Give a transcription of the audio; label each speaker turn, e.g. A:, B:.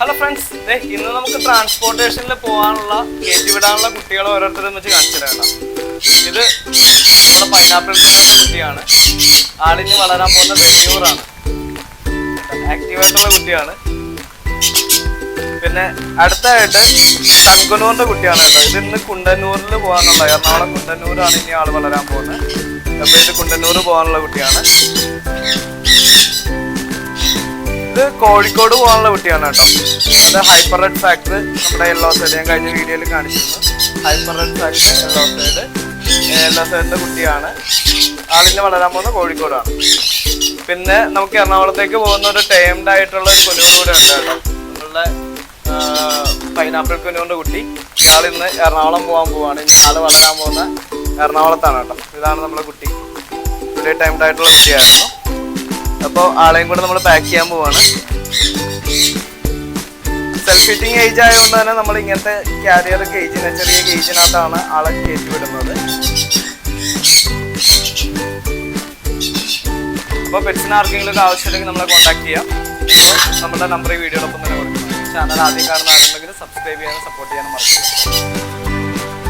A: Hello friends ഇന്ന് നമുക്ക് ട്രാൻസ്പോർട്ടേഷനിൽ പോകാനുള്ള കയറ്റിവിടാനുള്ള കുട്ടികളെ ഓരോരുത്തരും വെച്ച് കാണിച്ചു തരാം ഇത് നമ്മുടെ പൈനാപ്പിൾ കുട്ടിയാണ്. ആളിന് വളരാൻ പോകുന്ന വെന്യൂറാണ് ആക്റ്റീവായിട്ടുള്ള കുട്ടിയാണ്. പിന്നെ അടുത്തായിട്ട് തങ്കനൂറിന്റെ കുട്ടിയാണ് കേട്ടോ. ഇത് ഇന്ന് കുണ്ടന്നൂരിൽ പോകാനുള്ള എറണാകുളം കുണ്ടന്നൂരാണ് ഇനി ആൾ വളരാൻ പോകുന്നത്. അപ്പൊ ഇത് കുണ്ടന്നൂർ പോകാനുള്ള കുട്ടിയാണ്. ഇത് കോഴിക്കോട് പോകാനുള്ള കുട്ടിയാണ് കേട്ടോ. അത് ഹൈപ്പർ റെഡ് ഫാക്ടർ നമ്മുടെ യെല്ലോ സൈഡ് ഞാൻ കഴിഞ്ഞ വീഡിയോയിൽ കാണിച്ചിരുന്നു. Hyper red factor yellow side yellow സൈഡിന്റെ കുട്ടിയാണ്. ആളിന് വളരാൻ പോകുന്നത് കോഴിക്കോടാണ്. പിന്നെ നമുക്ക് എറണാകുളത്തേക്ക് പോകുന്ന ഒരു ടൈംഡ് ആയിട്ടുള്ള ഒരു കുനുവും കൂടെ ഉണ്ട് കേട്ടോ. നമ്മളുടെ പൈനാപ്പിൾ കുനുവിന്റെ കുട്ടി. ആളിന്ന് എറണാകുളം പോകാൻ പോവാണ്. ഇനി ആൾ വളരാൻ പോകുന്ന എറണാകുളത്താണ് കേട്ടോ. ഇതാണ് നമ്മുടെ കുട്ടി. ഒരു ടൈംഡ് ആയിട്ടുള്ള കുട്ടിയായിരുന്നു. അപ്പോൾ ആളെയും കൂടെ നമ്മൾ പാക്ക് ചെയ്യാൻ പോവാണ്. സെൽഫ് ഫിറ്റിംഗ് ഏജ് ആയതുകൊണ്ട് തന്നെ നമ്മൾ ഇങ്ങനത്തെ ക്യാരിയർ കേജിന് ചെറിയ കേജിനകത്താണ് ആളെ കയറ്റി വിടുന്നത്. അപ്പോൾ പെറ്റ്സിന് ആർക്കെങ്കിലും ആവശ്യമുണ്ടെങ്കിൽ നമ്മളെ കോൺടാക്ട് ചെയ്യാം. നമ്മുടെ നമ്പർ ഈ വീഡിയോടൊപ്പം തന്നെ കൊടുക്കണം. ചാനൽ ആദ്യം കാണുന്ന സബ്സ്ക്രൈബ് ചെയ്യാനും സപ്പോർട്ട് ചെയ്യാനും മറക്കില്ല